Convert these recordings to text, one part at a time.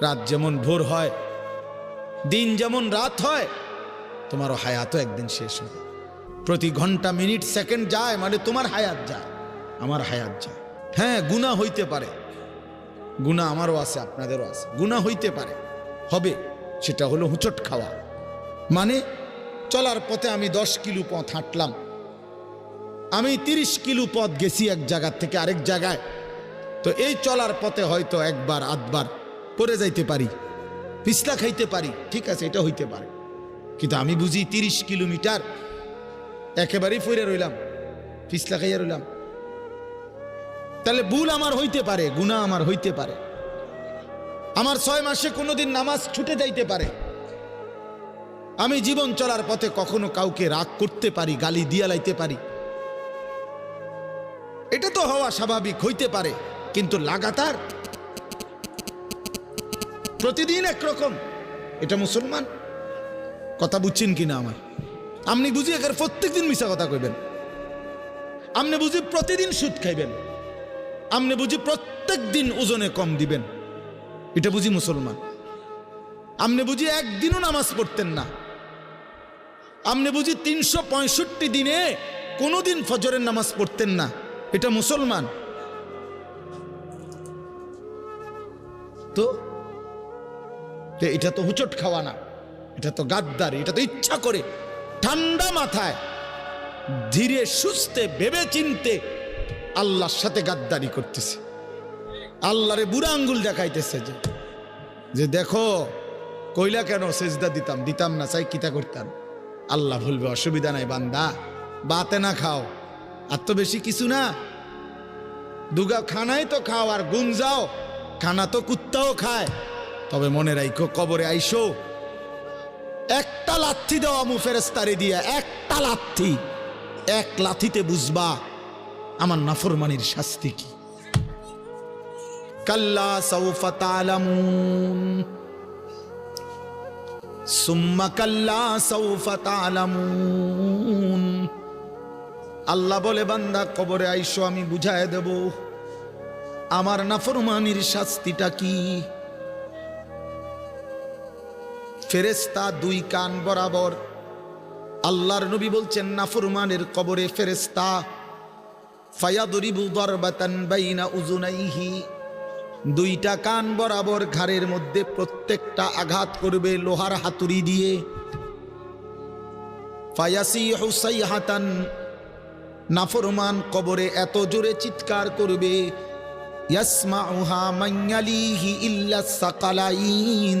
রাত যেমন ভোর হয়, দিন যেমন রাত হয়, তোমারও হায়াতও একদিন শেষ হবে। প্রতি ঘণ্টা, মিনিট, সেকেন্ড যায় মানে তোমার হায়াত যায়, আমার হায়াত যায়। হ্যাঁ গুণা হইতে পারে। গুণা আমারও আছে, আপনাদেরও আছে। গুণা হইতে পারে। হবে, সেটা হলো হুচট খাওয়া। মানে চলার পথে আমি দশ কিলো পথ হাঁটলাম। আমি তিরিশ কিলো পথ গেছি এক জায়গার থেকে আরেক জায়গায়। তো এই চলার পথে হয়তো একবার, আধবার পরে যাইতে পারি পিছলা খাইতে পারি, ঠিক আছে, এটা হইতে পারে। কিন্তু আমি বুঝি তিরিশ কিলোমিটার একেবারেই ফিরে রইলাম পিছলা খাইয়া রইলাম। তাহলে ভুল আমার হইতে পারে গুণা আমার হইতে পারে। আমার ছয় মাসে কোনোদিন নামাজ ছুটে যাইতে পারে। আমি জীবন চলার পথে কখনো কাউকে রাগ করতে পারি, গালি দিয়া লাইতে পারি। এটা তো হওয়া স্বাভাবিক, হইতে পারে, কিন্তু লাগাতার প্রতিদিন একরকম। এটা মুসলমান? কথা বুঝছেন কিনা আমার? আপনি বুঝি এখানে প্রত্যেক দিন মিশা কথা কইবেন। আপনি বুঝি প্রতিদিন সুদ খাইবেন। আপনি বুঝি প্রত্যেক দিন ওজনে কম দিবেন। এটা বুঝি মুসলমান? আপনি বুঝি একদিনও নামাজ পড়তেন না। আপনি বুঝি তিনশো পঁয়ষট্টি দিনে কোনোদিন ফজরের নামাজ পড়তেন না। এটা মুসলমান? তো তো এটা তো হুচট খাওয়া না, এটা তো গাদ্দারি, এটা তো ইচ্ছা করে। ঠান্ডা মাথায়, ধীরে সুস্থে ভেবে চিনতে আল্লাহর সাথে গাদ্দারি করতেছে। আল্লাহরে বুড়া আঙ্গুল দেখাইতেছে যে যে দেখো, কইলা কেন সেজদা দিতাম? দিতাম না, চাই কিতা করতাম? আল্লাহ ভুলবে অসুবিধা নাই বান্দা, বাতে না খাও। আর তো বেশি কিছু না। দুগা খানাই তো খাও আর গুন যাও, খানা তো কুত্তাও খায়। তবে মনে রাখো কবরে আইসো। একটা লাথি দেওয়া মু ফেরেস্তারে দিয়া, একটা লাথি। এক লাথিতে বুঝবা, আমার নাফরমানির শাস্তি কি? কাল্লা সৌফা সুম্মা কাল্লা সৌফা আল্লাহ বলে, বান্দা, কবরে আইসো, আমি বুঝায় দেব, আমার নাফরমানির শাস্তিটা কি? ফেরেস্তা দুই কান বরাবর। আল্লাহর নবী বলছেন নাফরমানের কবরে ফেরেস্তা ফায়াদরিবু দরবাতান বাইনা উজুনাইহি দুইটা কান বরাবর ঘাড়ের মধ্যে প্রত্যেকটা আঘাত করবে লোহার হাতুড়ি দিয়ে। ফায়াসি হুসাই হাতান নাফরমান কবরে এত জোরে চিৎকার করবে। ইয়াসমাউহা মাইয়ালিহি ইল্লা সাকালাইন।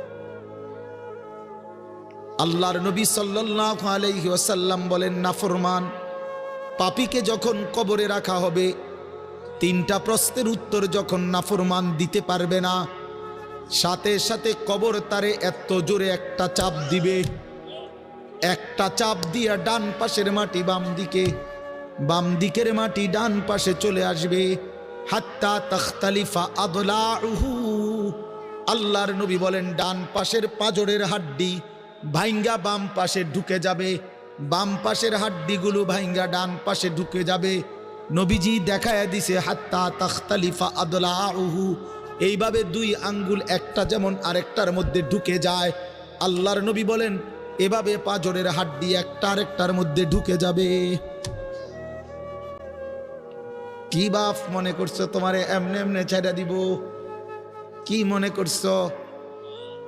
আল্লাহর নবী সাল্লাল্লাহু আলাইহি ওয়াসাল্লাম বলেন নাফরমান পাপীকে যখন কবরে রাখা হবে, তিনটা প্রশ্নের উত্তর যখন নাফরমান দিতে পারবে না, সাথে সাথে কবর তারে এত জোরে একটা চাপ দিবে। একটা চাপ দিয়া ডান পাশের মাটি বাম দিকে, বাম দিকের মাটি ডান পাশে চলে আসবে। হাত্তা তখতালিফা আদলা আল্লাহর নবী বলেন, ডান পাশের পাজরের হাড্ডি ভাইঙ্গা বাম পাশে ঢুকে যাবে। বাম পাশের হাড্ডিগুলো ভাইঙ্গা ডান পাশে ঢুকে যাবে। নবীজি দেখায় দিছে, হাত্তা তখতালিফা আদলা আহু এইভাবে দুই আঙ্গুল একটা যেমন আরেকটার মধ্যে ঢুকে যায়। আল্লাহর নবী বলেন, এভাবে পাজরের হাড্ডি একটা আরেকটার মধ্যে ঢুকে যাবে। কি বাপ মনে করছ তোমারে, এমনে এমনে ছেড়ে দিব? কি মনে করছ?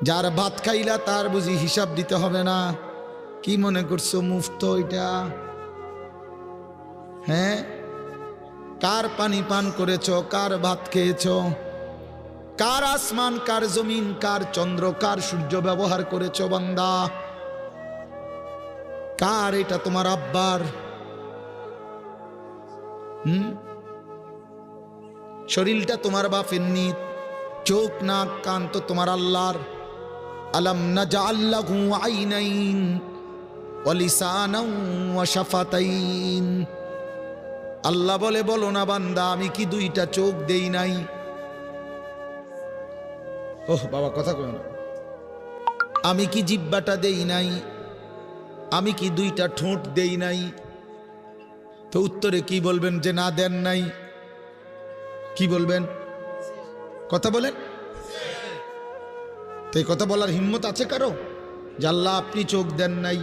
যার ভাত খাইলা তার বুঝি হিসাব দিতে হবে না। কি মনে করছ মুফত এটা? হ্যাঁ? কার পানি পান করেছ? কার ভাত খেয়েছ? কার আসমান, কার জমিন, কার চন্দ্র, কার সূর্য ব্যবহার করেছ বান্দা? কার এটা তোমার আব্বার? হুম? শরীরটা তোমার বাপের নিত, চোখ, নাক, কান তো তোমার আল্লাহর। আলম না আইনাইন শাফাতাইন। আল্লাহ বলে, বলো না বান্দা, আমি কি দুইটা চোখ দেই নাই? ওহ, বাবা, কথা কয় না। আমি কি জিব্বাটা দেই নাই? আমি কি দুইটা ঠোঁট দেই নাই? তো উত্তরে কি বলবেন যে না দেন নাই? কি বলবেন? কথা বলেন। তো এই কথা বলার হিম্মত আছে কারও? আল্লাহ আপনি চোখ দেন নাই,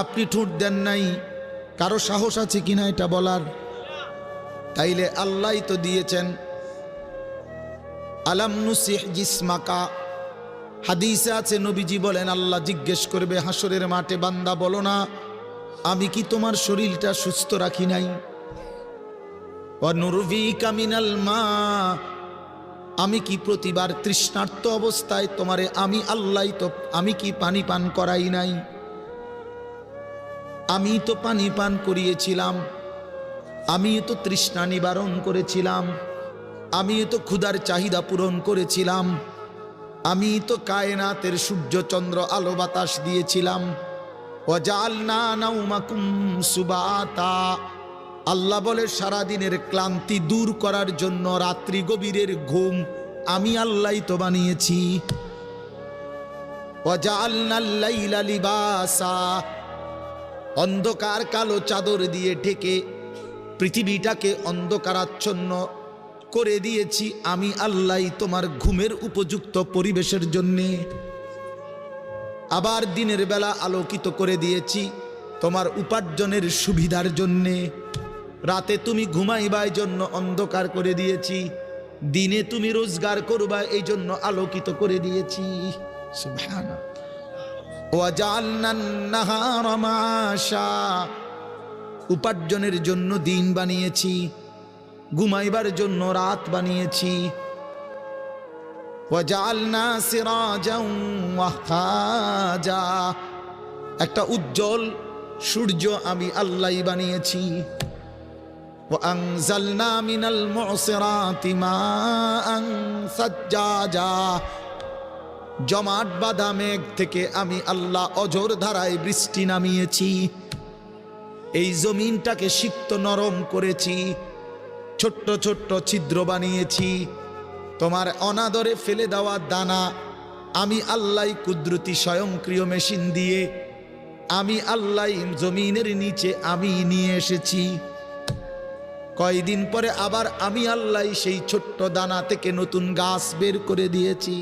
আপনি ঠোঁট দেন নাই, কারও সাহস আছে কিনা এটা বলার? তাইলে আল্লাহই তো দিয়েছেন, আলাম নুসিহ জিসমাকা? হাদিসে আছে, নবীজি বলেন, আল্লাহ জিজ্ঞেস করবে হাসরের মাঠে বান্দা বলো না, আমি কি তোমার শরীরটা সুস্থ রাখি নাই? অনুরভিকা মিনাল মা আমি কি প্রতিবার তৃষ্ণার্ত অবস্থায় তোমারে আমি আল্লাহ তো, আমি কি পানি পান করাই নাই? আমি তো পানি পান করিয়েছিলাম, আমি তো তৃষ্ণা নিবারণ করেছিলাম, আমি তো ক্ষুধার চাহিদা পূরণ করেছিলাম, আমি তো কায়নাতের সূর্য চন্দ্র আলো বাতাস দিয়েছিলাম। ওয়াজালনা নাউমাকুম সুবাতা আল্লাহ বলে, সারাদিনের ক্লান্তি দূর করার জন্য রাত্রি গভীরের ঘুম আমি আল্লাহই তো বানিয়েছি। অন্ধকার কালো চাদর দিয়ে ঢেকে পৃথিবীটাকে অন্ধকারাচ্ছন্ন করে দিয়েছি আমি আল্লাহ তোমার ঘুমের উপযুক্ত পরিবেশের জন্যে। আবার দিনের বেলা আলোকিত করে দিয়েছি তোমার উপার্জনের সুবিধার জন্যে। রাতে তুমি ঘুমাইবার জন্য অন্ধকার করে দিয়েছি। দিনে তুমি রোজগার করবা এই জন্য আলোকিত করে দিয়েছি। উপার্জনের জন্য দিন বানিয়েছি। ঘুমাইবার জন্য রাত বানিয়েছি। একটা উজ্জ্বল সূর্য আমি আল্লাহই বানিয়েছি। وأنزلنا من المعصرات ماء ثجاجا জমাট বাঁধা মেঘ থেকে আমি আল্লাহ অজর ধারায় বৃষ্টি নামিয়েছি এই জমিনটাকে সিক্ত নরম করেছি ছোট্ট ছোট্ট ছিদ্র বানিয়েছি তোমার অনাদরে ফেলে দেওয়া দানা আমি আল্লাহ কুদরতি স্বয়ংক্রিয় মেশিন দিয়ে আমি আল্লাহ জমিনের নিচে আমি নিয়ে এসেছি কয়দিন পরে আবার আমি আল্লাহ সেই ছোট্ট দানা থেকে নতুন গাছ বের করে দিয়েছি।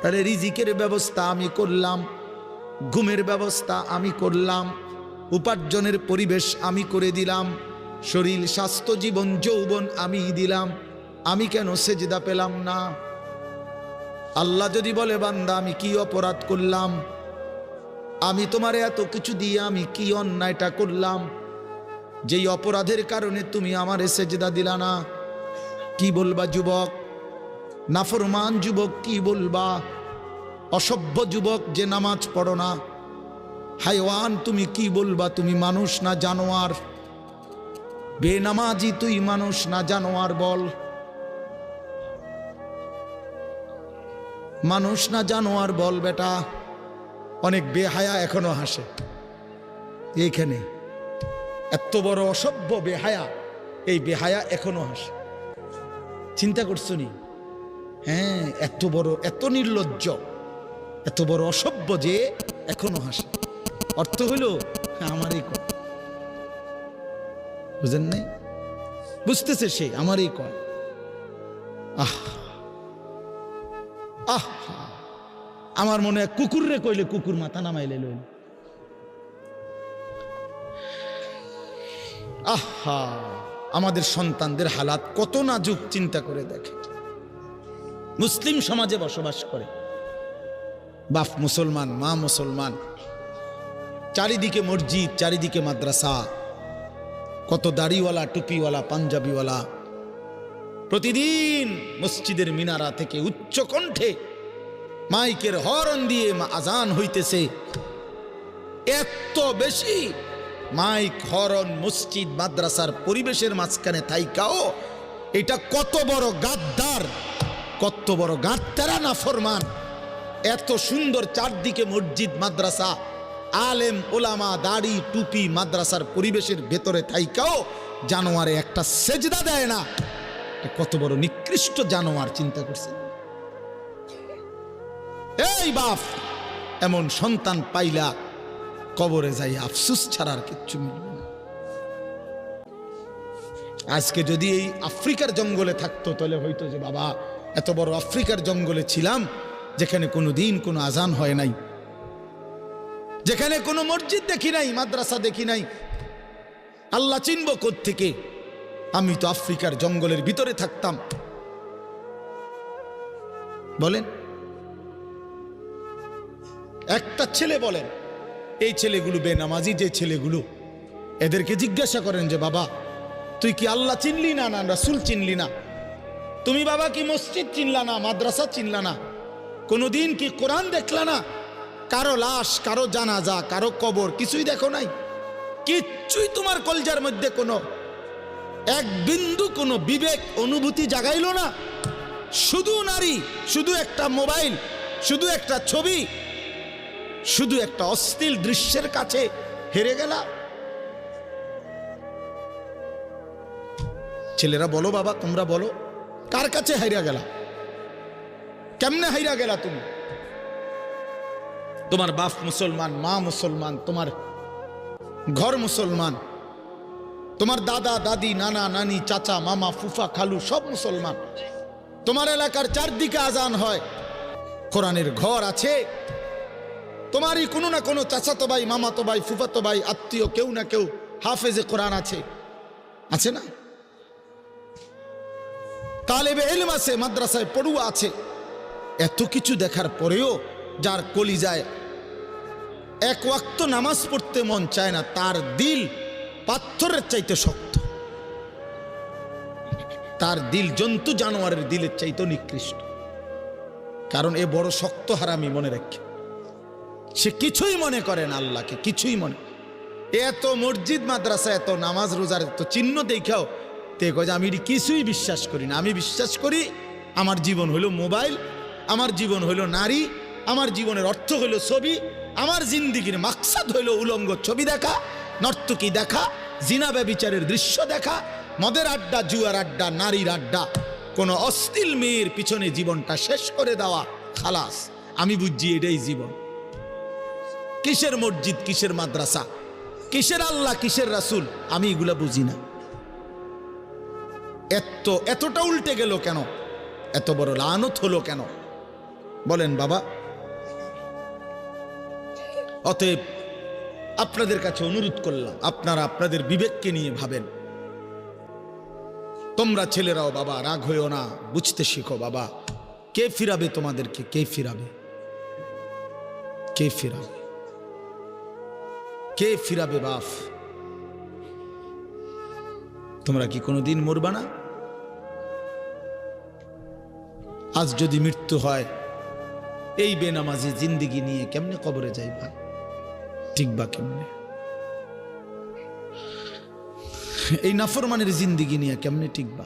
তাহলে রিজিকের ব্যবস্থা আমি করলাম, ঘুমের ব্যবস্থা আমি করলাম, উপার্জনের পরিবেশ আমি করে দিলাম, শরীর, স্বাস্থ্য, জীবন, যৌবন আমি দিলাম, আমি কেন সেজদা পেলাম না? আল্লাহ যদি বলে, বান্দা, আমি কি অপরাধ করলাম? আমি তোমার এত কিছু দিয়ে আমি কি অন্যায়টা করলাম? যেই অপরাধের কারণে তুমি আমার সেজদা দিলা না। কি বলবা যুবক? নাফরমান যুবক কি বলবা? অসভ্য যুবক যে নামাজ পড়ো না। হাইওয়ান তুমি কি বলবা? তুমি মানুষ না জানোয়ার। বেনামাজি তুই মানুষ না জানোয়ার বল। মানুষ না জানোয়ার বল বেটা। অনেক বেহায়া এখনও হাসে। এইখানে এত বড় অসভ্য বেহায়া, এই বেহায়া এখনও হাসে। চিন্তা করছ নি? হ্যাঁ এত বড়, এত নির্লজ্জ, এত বড় অসভ্য যে এখনও হাসে। অর্থ হইল আমারই কয়। বুঝেন নাই? বুঝতেছে সে আমারই কয়। আহ আহ। আমার মনে হয় কুকুর রে কইলে কুকুর মাথা নামাইলে লইল। আহা, আমাদের সন্তানদের হালাত কত নাজুক, চিন্তা করে দেখে। মুসলিম সমাজে বসবাস করে। বাপ মুসলমান, মা মুসলমান। চারিদিকে মসজিদ, চারিদিকে মাদ্রাসা। কত দাড়িওয়ালা, টুপিওয়ালা, পাঞ্জাবিওয়ালা। প্রতিদিন মসজিদের মিনারা থেকে উচ্চ কণ্ঠে মাইকের হরন দিয়ে আজান হইতেছে। এত বেশি মাইক হরন মসজিদ, মাদ্রাসার পরিবেশের মাঝখানে থাইকাও এটা কত বড় গাদ্দার, কত বড় গাদ্দারা না ফরমান। এত সুন্দর চারদিকে মসজিদ, মাদ্রাসা, আলেম, ওলামা, দাড়ি, টুপি মাদ্রাসার পরিবেশের ভেতরে থাইকাও জানোয়ারে একটা সেজদা দেয় না। কত বড় নিকৃষ্ট জানোয়ার চিন্তা করছে এই বাপ, এমন সন্তান পাইলা, কবরে যাই আফসুস ছাড়ার কিচ্ছু মিলবে না। আজকে যদি এই আফ্রিকার জঙ্গলে থাকতো, তাহলে হয়তো যে বাবা, এত বড় আফ্রিকার জঙ্গলে ছিলাম, যেখানে কোনো দিন কোনো আজান হয় নাই। যেখানে কোনো মসজিদ দেখি নাই, মাদ্রাসা দেখি নাই। আল্লাহ চিনব থেকে আমি তো আফ্রিকার জঙ্গলের ভিতরে থাকতাম। বলেন। একটা ছেলে বলেন, এই ছেলেগুলো বেনামাজি যে ছেলেগুলো, এদেরকে জিজ্ঞাসা করেন যে, বাবা, তুই কি আল্লাহ চিনলি না না রাসুল চিনলি না? তুমি বাবা কি মসজিদ চিনলা না, মাদ্রাসা চিনলা না? কোনোদিন কি কোরআন দেখলা না? কারও লাশ, কারও জানাজা, কারও কবর, কিছুই দেখো নাই? কিচ্ছুই তোমার কলজার মধ্যে কোনো, এক বিন্দু কোনো বিবেক, অনুভূতি জাগাইলো না? শুধু নারী, শুধু একটা মোবাইল, শুধু একটা ছবি শুধু একটা অশ্লীল দৃশ্যের কাছে হেরে গেলা ছেলেরা বলো বাবা, তোমরা বলো, কার কাছে হাইরা গেলা কেমনে হাইরা গেলা তুমি? তোমার বাপ মুসলমান, মা মুসলমান, তোমার ঘর মুসলমান, তোমার দাদা, দাদি, নানা, নানি, চাচা, মামা, ফুফা, খালু, সব মুসলমান। তোমার এলাকার চারদিকে আজান হয়। কোরআনের ঘর আছে তোমারই কোনো না কোনো চাচাতো ভাই, মামাতো ভাই, ফুফাতো ভাই, আত্মীয়, কেউ না কেউ হাফেজে কোরআন আছে। আছে না? তালেবে এলম আছে, মাদ্রাসায় পড়ুয়া আছে। এত কিছু দেখার পরেও যার কলি যায় এক ওয়াক্ত নামাজ পড়তে মন চায় না, তার দিল পাথরের চাইতে শক্ত। তার দিল জন্তু জানোয়ারের দিলের চাইতে নিকৃষ্ট। কারণ এ বড় শক্ত হারামি মনে রাখে। সে কিছুই মনে করে না আল্লাহকে, কিছুই মনে। এত মসজিদ, মাদ্রাসা, এত নামাজ, রোজার এত চিহ্ন দেখাও তে কয় আমি কিছুই বিশ্বাস করি না। আমি বিশ্বাস করি আমার জীবন হলো মোবাইল, আমার জীবন হলো নারী, আমার জীবনের অর্থ হলো ছবি, আমার জিন্দিগির মাকসাদ হইল উলঙ্গ ছবি দেখা, নর্তকী দেখা, জিনা ব্যবিচারের দৃশ্য দেখা, মদের আড্ডা, জুয়ার আড্ডা, নারীর আড্ডা, কোনো অস্থিল মেয়ের পিছনে জীবনটা শেষ করে দেওয়া খালাস। আমি বুঝছি এটাই জীবন। কিসের মসজিদ, কিসের মাদ্রাসা? কিসের আল্লাহ, কিসের রাসুল? আমি এগুলা বুঝি না। এত এতটা উল্টে গেল কেন? এত বড় লানত হলো কেন? বলেন বাবা। অতএব আপনাদের কাছে অনুরোধ করলাম, আপনারা আপনাদের বিবেককে নিয়ে ভাবেন। তোমরা ছেলেরাও বাবা, রাগ হইও না, বুঝতে শিখো বাবা। কে ফিরাবে তোমাদেরকে? কে ফিরাবে? কে ফিরাবে? কে ফিরাবে বাপ? তোমরা কি কোনোদিন মরবা না? আজ যদি মৃত্যু হয়, এই বেনামাজি জিন্দিগি নিয়ে কেমনে কবরে যাইবা? ঠিক বা কেমনে? এই নাফরমানের জিন্দিগি নিয়ে কেমনে টিকবা?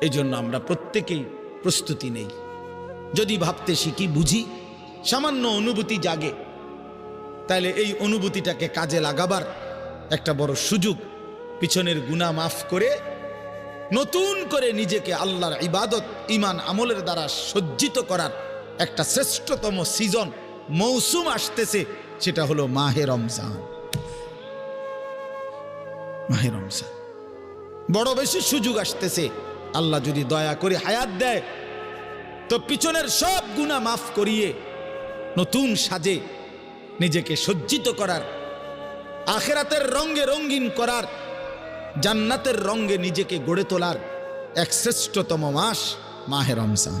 এই জন্য আমরা প্রত্যেকেই প্রস্তুতি নেই। যদি ভাবতে শিখি, বুঝি, সামান্য অনুভূতি জাগে। তাহলে এই অনুভূতিটাকে কাজে লাগাবার একটা বড় সুযোগ, পিছনের গুণা মাফ করে, নতুন করে নিজেকে আল্লাহর ইবাদত ইমান আমলের দ্বারা সজ্জিত করার একটা শ্রেষ্ঠতম সিজন, মৌসুম আসতেছে, সেটা হলো মাহে রমজান। মাহে রমজান। বড় বেশি সুযোগ আসতেছে, আল্লাহ যদি দয়া করে হায়াত দেয়, তো পিছনের সব গুণা মাফ করিয়ে নতুন সাজে নিজেকে সজ্জিত করার, আখেরাতের রঙ্গে রঙ্গিন করার, জান্নাতের রঙ্গে নিজেকে গড়ে তোলার এক শ্রেষ্ঠতম মাস মাহে রমজান।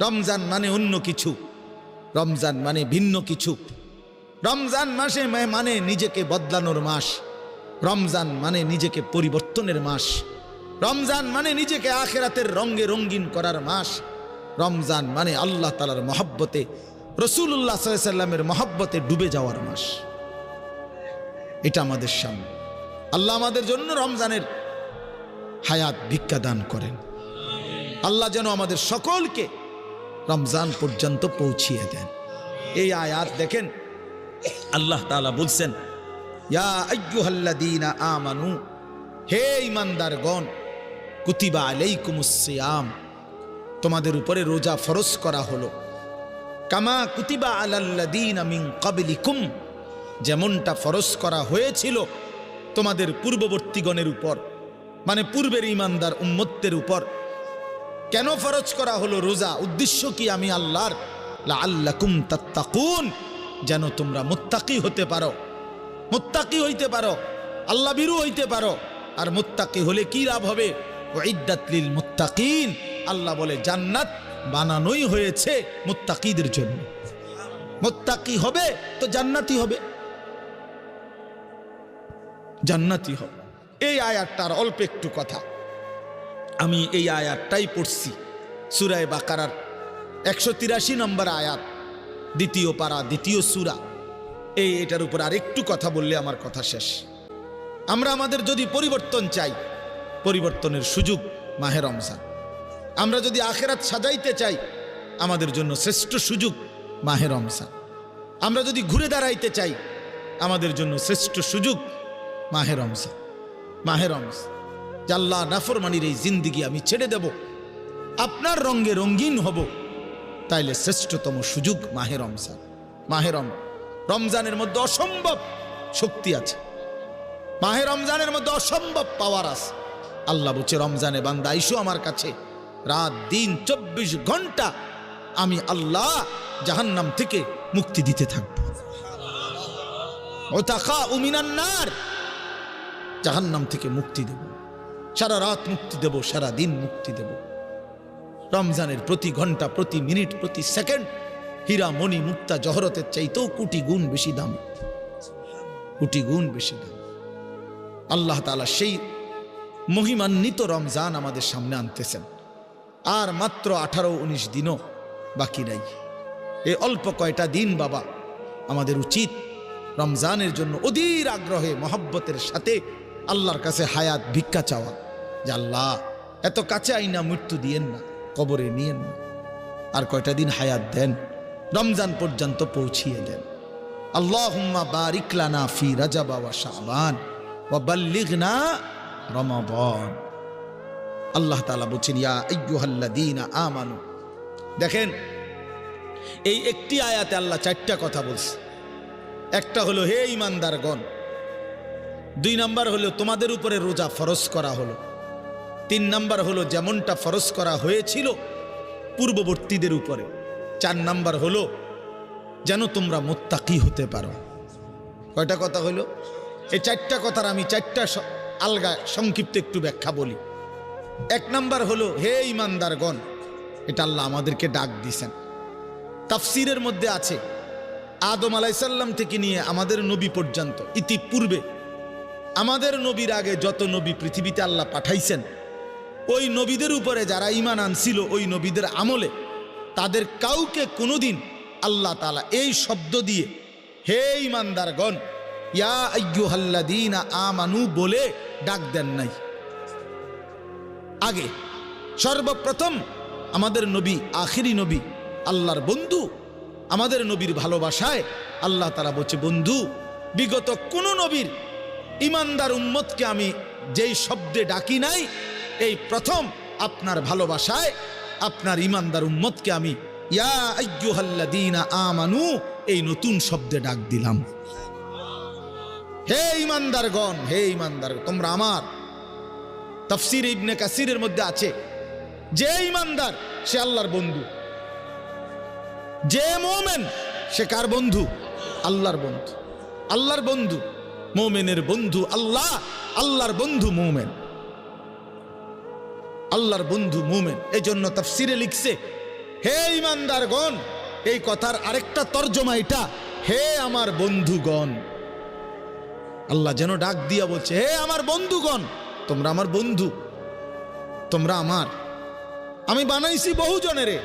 রমজান মানে অন্য কিছু, রমজান মানে ভিন্ন কিছু। রমজান মাসে মানে নিজেকে বদলানোর মাস। রমজান মানে নিজেকে পরিবর্তনের মাস। রমজান মানে নিজেকে আখেরাতের রঙ্গে রঙ্গিন করার মাস। রমজান মানে আল্লাহ তালার মহাব্বতে রসুল্লাহ সাল্লামের মহাব্বতে ডুবে যাওয়ার মাস। এটা আমাদের সামনে আল্লাহ আমাদের জন্য রমজানের হায়াত ভিক্ষা দান করেন। আল্লাহ যেন আমাদের সকলকে রমজান পর্যন্ত পৌঁছিয়ে দেন। এই আয়াত দেখেন, আল্লাহ তাআলা বলছেন আমানু, হে ঈমানদারগণ, কুতিবা আলাইকুমুস সিয়াম, তোমাদের উপরে রোজা ফরজ করা হলো। কামা কুতিবা আলাল্লাযীনা মিন ক্বাবলিকুম। যেমনটা ফরজ করা হয়েছিল তোমাদের পূর্ববর্তীগণের উপর মানে পূর্বের ঈমানদার উম্মত্তের উপর। কেন ফরজ করা হলো রোজা? উদ্দেশ্য কি আমি আল্লাহর? লাআল্লাকুম তাত্তাকুন, যেন তোমরা মুত্তাকি হতে পারো। মুত্তাকি হইতে পারো, আল্লাহ বিরু হইতে পারো। আর মুত্তাকি হলে কি লাভ হবে? ওয়াইদ্দাত লিল মুত্তাকিন, আল্লাহ বলে জান্নাত বানানোই হয়েছে মোত্তাকিদের জন্য। মোত্তাকি হবে তো জান্নাতি হবে। জান্নাতি হবে। এই আয়াতটার অল্প একটু কথা। আমি এই আয়াতটাই পড়ছি। সুরায় বাকারার একশো তিরাশি নম্বর আয়াত, দ্বিতীয় পারা, দ্বিতীয় সুরা। এই এটার উপর আর একটু কথা বললে আমার কথা শেষ। আমরা আমাদের যদি পরিবর্তন চাই, পরিবর্তনের সুযোগ মাহে রমজান। আমরা যদি আখেরাত সাজাইতে চাই, আমাদের জন্য শ্রেষ্ঠ সুযোগ মাহে রমজান। আমরা যদি ঘুরে দাঁড়াইতে চাই, আমাদের জন্য শ্রেষ্ঠ সুযোগ মাহে রমজান। মাহে রমজান। জাল্লা নাফরমানির এই জিন্দিগি আমি ছেড়ে দেব, আপনার রঙ্গে রঙ্গিন হব, তাইলে শ্রেষ্ঠতম সুযোগ মাহে রমজান। মাহে রম, রমজানের মধ্যে অসম্ভব শক্তি আছে। মাহে রমজানের মধ্যে অসম্ভব পাওয়ার আছে। আল্লাহ বলছে, রমজানে বান্দা, আইসো আমার কাছে। রাত, দিন, চব্বিশ ঘণ্টা আমি আল্লাহ জাহান্নাম থেকে মুক্তি দিতে থাকব। ও তাকা উমিনান্নার জাহান্নাম থেকে মুক্তি দেব। সারা রাত মুক্তি দেব, সারা দিন মুক্তি দেব। রমজানের প্রতি ঘণ্টা, প্রতি মিনিট, প্রতি সেকেন্ড হীরা, মণি, মুক্তা, জহরতের চাইতেও কোটি গুণ বেশি দাম। কোটি গুণ বেশি দাম। আল্লাহ তালা সেই মহিমান্বিত রমজান আমাদের সামনে আনতেছেন। আর মাত্র আঠারো উনিশ দিনও বাকি নাই। এই অল্প কয়টা দিন বাবা, আমাদের উচিত রমজানের জন্য অধীর আগ্রহে, মহব্বতের সাথে আল্লাহর কাছে হায়াত, ভিক্ষা চাওয়া। যে আল্লাহ, এত কাছে আইনা মৃত্যু দিয়েন না, কবরে নিয়েন না। আর কয়টা দিন হায়াত দেন, রমজান পর্যন্ত পৌঁছিয়ে দেন। আল্লাহুম্মা বারিক লানা ফি রাজাবা ওয়া শাবান ওয়া বাল্লিগনা রমাদান। আল্লাহ তাআলা বলছেন, ইয়া আমানু। দেখেন, এই একটি আয়াতে আল্লাহ চারটা কথা বলছে। একটা হলো, হে ইমানদারগণ দুই নাম্বার হলো, তোমাদের উপরে রোজা ফরজ করা হলো। তিন নাম্বার হলো, যেমনটা ফরজ করা হয়েছিল পূর্ববর্তীদের উপরে। চার নাম্বার হলো, যেন তোমরা মোত্তাকি হতে পারো। কয়টা কথা হলো? এই চারটা কথার আমি চারটা আলগা সংক্ষিপ্ত একটু ব্যাখ্যা বলি। এক নাম্বার হলো, হে ইমানদারগণ, এটা আল্লাহ আমাদেরকে ডাক দিছেন তাফসিরের মধ্যে আছে, আদম আলাইসাল্লাম থেকে নিয়ে আমাদের নবী পর্যন্ত, ইতিপূর্বে, আমাদের নবীর আগে যত নবী পৃথিবীতে আল্লাহ পাঠাইছেন, ওই নবীদের উপরে যারা ইমান আনছিল, ওই নবীদের আমলে তাদের কাউকে কোনোদিন আল্লাহ তালা এই শব্দ দিয়ে, হে ইমানদারগণ, ইয়া আইয়ুহাল্লাযীনা আমানু বলে ডাক দেন নাই। আগে। সর্বপ্রথম আমাদের নবী, আখিরি নবী, আল্লাহর বন্ধু, আমাদের নবীর ভালোবাসায় আল্লাহ তারা বলছে, বন্ধু, বিগত কোন নবীর ইমানদার উম্মতকে আমি যেই শব্দে ডাকি নাই, এই প্রথম আপনার ভালোবাসায় আপনার ইমানদার উম্মতকে আমি, ইয়া আমানু, এই নতুন শব্দে ডাক দিলাম। হে ইমানদারগণ হে ইমানদার তোমরা আমার তফসির ইবনে কাসিরের মধ্যে আছে। যে ইমানদার, সে আল্লাহর বন্ধু। যে মোমেন, সে কার বন্ধু? আল্লাহর বন্ধু। আল্লাহর বন্ধু মোমেনের বন্ধু আল্লাহ, আল্লাহর বন্ধু মোমেন। আল্লাহর বন্ধু মোমেন। এই জন্য তফসিরে লিখছে, হে ইমানদারগণ, এই কথার আরেকটা তর্জমা এটা, হে আমার বন্ধুগণ। আল্লাহ যেন ডাক দিয়া বলছে, হে আমার বন্ধুগণ তোমরা আমার বন্ধু, তোমরা আমার। আমি বানাইছি বহু জনেরে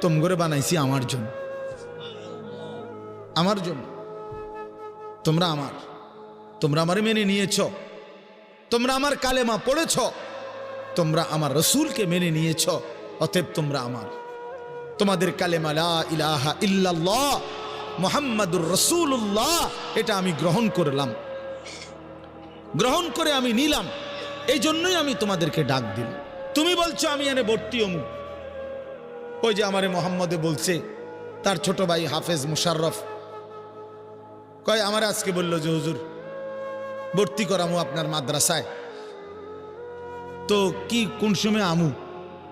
তোমগরে বানাইছি আমার জন্য। আমার জন্য। তোমরা আমার। তোমরা আমার মেনে নিয়েছ। তোমরা আমার কালেমা পড়েছ। তোমরা আমার রসুলকে মেনে নিয়েছ। অতএব তোমরা আমার। তোমাদের কালেমা ইলাহা ইল্লাল্লাহ, মোহাম্মদুর রসুল্লাহ এটা আমি গ্রহণ করলাম। গ্রহণ করে আমি নিলাম। এই জন্যই আমি তোমাদেরকে ডাক দিলাম তুমি বলছো, আমি এনে ভর্তি অমুক ওই যে আমারে মোহাম্মদে বলছে, তার ছোট ভাই হাফেজ মুশাররফ। কয়, আমার আজকে বলল যে, হুজুর, ভর্তি করামু আপনার মাদ্রাসায়। তো কি, কোন সময় আমু?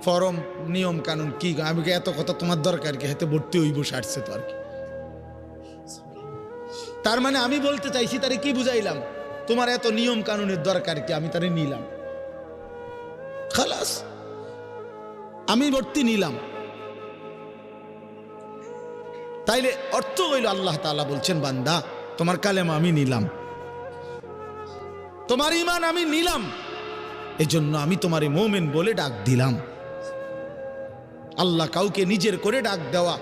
ফরম, নিয়ম কানুন কি? আমি এত কথা তোমার দরকার কি? হাতে ভর্তি হইব, সারছে তো আর কি। তার মানে আমি বলতে চাইছি, তারে কি বুঝাইলাম? তোমার এত নিয়ম কানুনের দরকার কি? আমি তারে নিলাম। খালাস, আমি ভর্তি নিলাম। তাইলে অর্থ হইল আল্লাহ তাআলা বলছেন, বান্দা, তোমার কালেমা আমি নিলাম। তোমার ইমান আমি নিলাম। এজন্য আমি তোমার মোমেন বলে ডাক দিলাম। আল্লাহ কাউকে নিজের করে ডাক দেওয়া,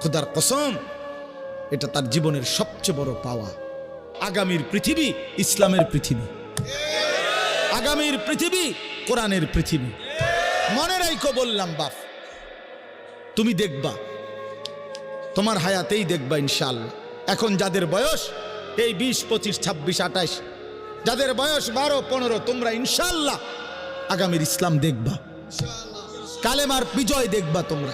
খুদার কসম, এটা তার জীবনের সবচেয়ে বড় পাওয়া। আগামীর পৃথিবী ইসলামের পৃথিবী। আগামীর পৃথিবী কোরআনের পৃথিবী। মনে রাইকো বললাম, বাপ। তুমি দেখবা, তোমার হায়াতেই দেখবা ইনশাল্লাহ এখন যাদের বয়স, এই বিশ, পঁচিশ, ছাব্বিশ, আঠাইশ, যাদের বয়স বারো, পনেরো, তোমরা ইনশাল্লাহ আগামীর ইসলাম দেখবা। কালেমার বিজয় দেখবা তোমরা।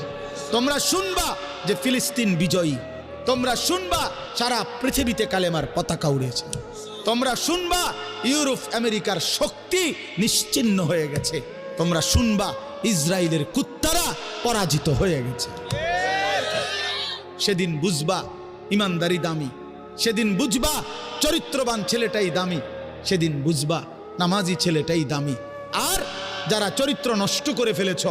তোমরা শুনবা যে ফিলিস্তিন বিজয়ী। তোমরা শুনবা, সারা পৃথিবীতে কালেমার পতাকা উড়েছে। তোমরা শুনবা, ইউরোপ, আমেরিকার শক্তি নিশ্চিন্ন হয়ে গেছে। তোমরা শুনবা, ইসরায়েলের কুত্তারা পরাজিত হয়ে গেছে। সেদিন বুঝবা, ইমানদারি দামি। সেদিন বুঝবা, চরিত্রবান ছেলেটাই দামি। সেদিন বুঝবা, নামাজি ছেলেটাই দামি। আর যারা চরিত্র নষ্ট করে ফেলেছ,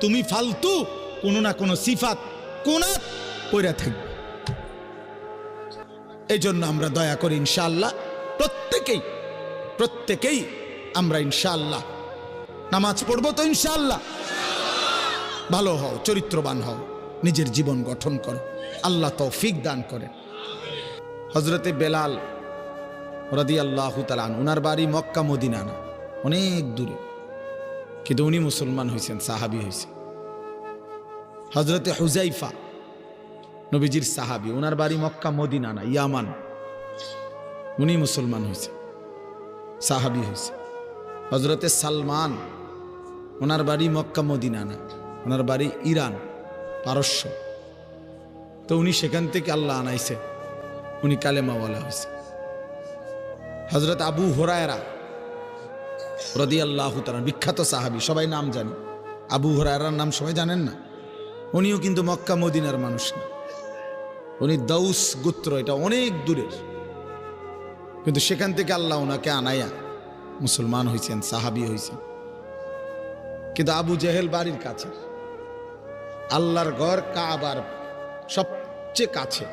তুমি ফালতু, কোনো না কোনো সিফাত, কোনাত পইরা থাকবে। এই জন্য আমরা দয়া করি ইনশাল্লাহ প্রত্যেকেই প্রত্যেকেই আমরা ইনশাল্লাহ নামাজ পড়ব তো ইনশাল্লাহ ভালো হও, চরিত্রবান হও, নিজের জীবন গঠন করো। আল্লাহ তৌফিক দান করেন। হজরতে বেলাল রদি আল্লাহ তালান ওনার বাড়ি মক্কা মদিনা না, অনেক দূরে। কিন্তু উনি মুসলমান হয়েছেন সাহাবি হয়েছে হজরতে হুজাইফা নবীজির সাহাবি ওনার বাড়ি মক্কা, মদিনা না, ইয়ামান। উনি মুসলমান হয়েছে সাহাবি হয়েছে হজরতে সালমান ওনার বাড়ি মক্কা, মদিনা না ওনার বাড়ি ইরান, পারস্য। তো উনি সেখান থেকে আল্লাহ আনাইছে, উনি কালেমাওয়ালা হয়েছে হজরত আবু হরায়রা রদি আল্লাহ তারা বিখ্যাত সাহাবি, সবাই নাম জানে। আবু হরায়রার নাম সবাই জানেন না? উনিও কিন্তু মক্কা, মদিনার মানুষ না। উনি দৌস গোত্র, এটা অনেক দূরের। কিন্তু সেখান থেকে আল্লাহ ওনাকে আনাইয়া মুসলমান হয়েছেন সাহাবি হয়েছেন কিন্তু আবু জেহেল বাড়ির কাছে, আল্লাহর ঘর কাবার সবচেয়ে কাছে,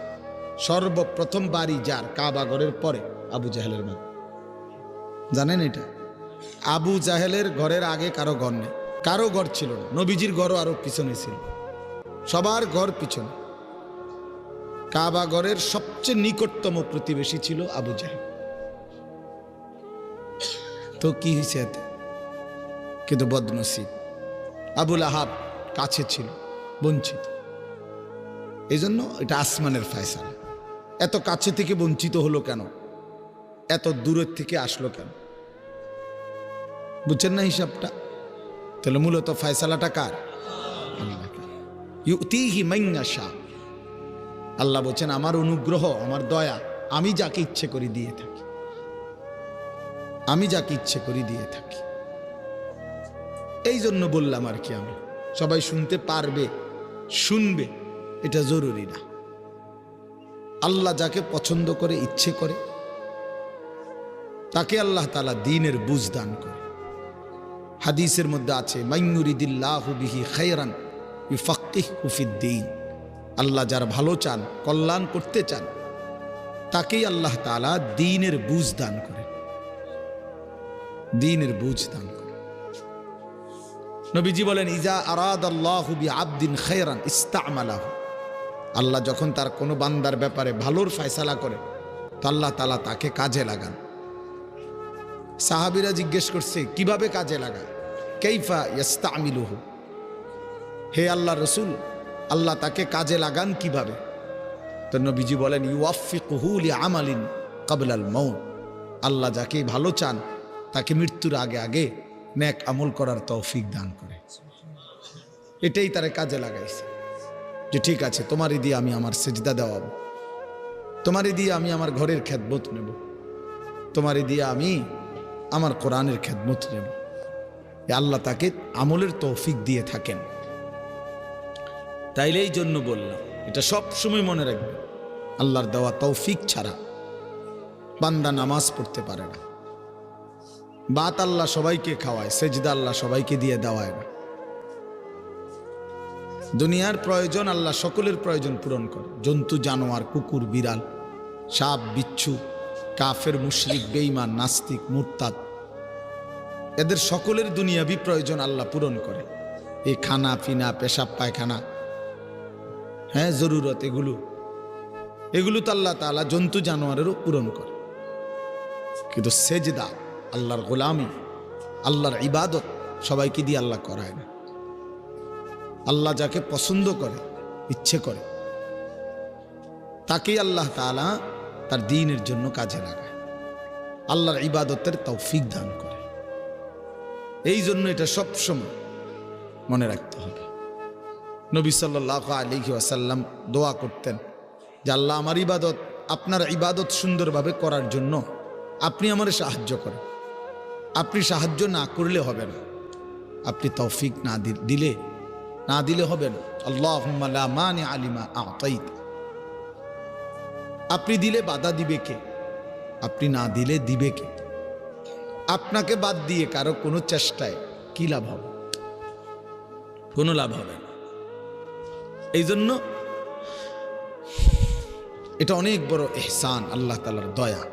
সর্বপ্রথম বাড়ি যার কাবা ঘরের পরে আবু জাহেলের বাড়ি। জানেন এটা? আবু জাহেলের ঘরের আগে কারও ঘর নেই, কারও ঘর ছিল না, নবীজির ঘরও আরও পিছনে ছিল। সবার ঘর পিছনে। কাবা ঘরের সবচেয়ে নিকটতম প্রতিবেশী ছিল আবু জাহেল। তো কি হয়েছে এতে? কিন্তু বদনসিব। আবুল আহাব কাছে ছিল, বঞ্চিত। এই জন্য এটা আসমানের ফয়সালা। এত কাছে থেকে বঞ্চিত হলো কেন? এত দূরের থেকে আসলো কেন? বুঝছেন না হিসাবটা? তাহলে মূলত ফায়সালাটা কার? ইউতিহি মাইয়াশা আল্লাহ বলছেন, আমার অনুগ্রহ, আমার দয়া, আমি যাকে ইচ্ছে করি দিয়ে থাকি। আমি যাকে ইচ্ছে করি দিয়ে থাকি। এই জন্য বললাম আর কি আমি, সবাই শুনতে পারবে, শুনবে, এটা জরুরি না। আল্লাহ যাকে পছন্দ করে, ইচ্ছে করে, তাকে আল্লাহ তালা দিনের বুঝ দান করে। হাদিসের মধ্যে আছে মাইনুরিদিল্লাহু বিহি খায়রান ইউফাক্কিহ হুফিদ্দিন আল্লাহ যার ভালো চান, কল্যাণ করতে চান, তাকেই আল্লাহ তালা দিনের বুঝ দান করে দিনের বুঝ দান করে নবীজি বলেন, ইজা আরাদ আল্লাহ আবদিন খায়রান ইস্তামালাহু। আল্লাহ যখন তার কোনো বান্দার ব্যাপারে ভালোর ফয়সালা করে, তো আল্লাহ তালা তাকে কাজে লাগান। সাহাবিরা জিজ্ঞেস করছে, কীভাবে কাজে লাগায় কেইফা ইয়াস্তামিলুহু? হে আল্লাহ রসুল আল্লাহ তাকে কাজে লাগান কীভাবে? তো নবীজি বলেন ইউফিকুহু লি আমালিন কাবলাল মৌ আল্লাহ যাকে ভালো চান, তাকে মৃত্যুর আগে আগে ন্যাক আমল করার তৌফিক দান করে। এটাই তারে কাজে লাগাইছে। যে ঠিক আছে, তোমারই দিয়ে আমি আমার সেজদা দেওয়াবো। তোমারই দিয়ে আমি আমার ঘরের খেদমত নেব। তোমারই দিয়ে আমি আমার কোরআনের খেদমত নেব। আল্লাহ তাকে আমলের তৌফিক দিয়ে থাকেন। তাইলে এই জন্য বললাম, এটা সব সময় মনে রাখবে। আল্লাহর দেওয়া তৌফিক ছাড়া বান্দা নামাজ পড়তে পারে না। বাত আল্লাহ সবাইকে খাওয়ায়, সেজদা আল্লাহ সবাইকে দিয়ে দেওয়ায় না। দুনিয়ার প্রয়োজন আল্লাহ সকলের প্রয়োজন পূরণ করে। জন্তু, জানোয়ার, কুকুর, বিড়াল, সাপ, বিচ্ছু, কাফের, মুশরিক, বেঈমান, নাস্তিক, মুরতাদ, এদের সকলের দুনিয়াবি প্রয়োজন আল্লাহ পূরণ করে। এই খানা, পিনা, পেশাব, পায়খানা হ্যাঁ জরুরত এগুলো। এগুলো তো আল্লাহ তালা জন্তু জানোয়ারেরও পূরণ করে। কিন্তু সেজদা, আল্লাহর গোলামি, আল্লাহর ইবাদত সবাইকে দিয়ে আল্লাহ করায় না। আল্লাহ যাকে পছন্দ করে, ইচ্ছে করে, তাকেই আল্লাহ তালা তার দিনের জন্য কাজে লাগায়। আল্লাহর ইবাদতের তৌফিক দান করে। এই জন্য এটা সবসময় মনে রাখতে হবে। নবী সাল্লাহ আলিহি আসাল্লাম দোয়া করতেন যে, আল্লাহ আমার ইবাদত, আপনার ইবাদত সুন্দরভাবে করার জন্য আপনি আমার সাহায্য করেন। আপনি সাহায্য না করলে হবে না। আপনি তৌফিক না দিলে না দিলে হবে না। আল্লাহ মানে আলিমা আতাইত। আপনি দিলে বাধা দিবে কে? আপনি না দিলে দিবে কে? আপনাকে বাদ দিয়ে কারও কোনো চেষ্টায় কি লাভ হবে? কোনো লাভ হবে এই জন্য এটা অনেক বড় এহসান আল্লাহ তালার দয়া।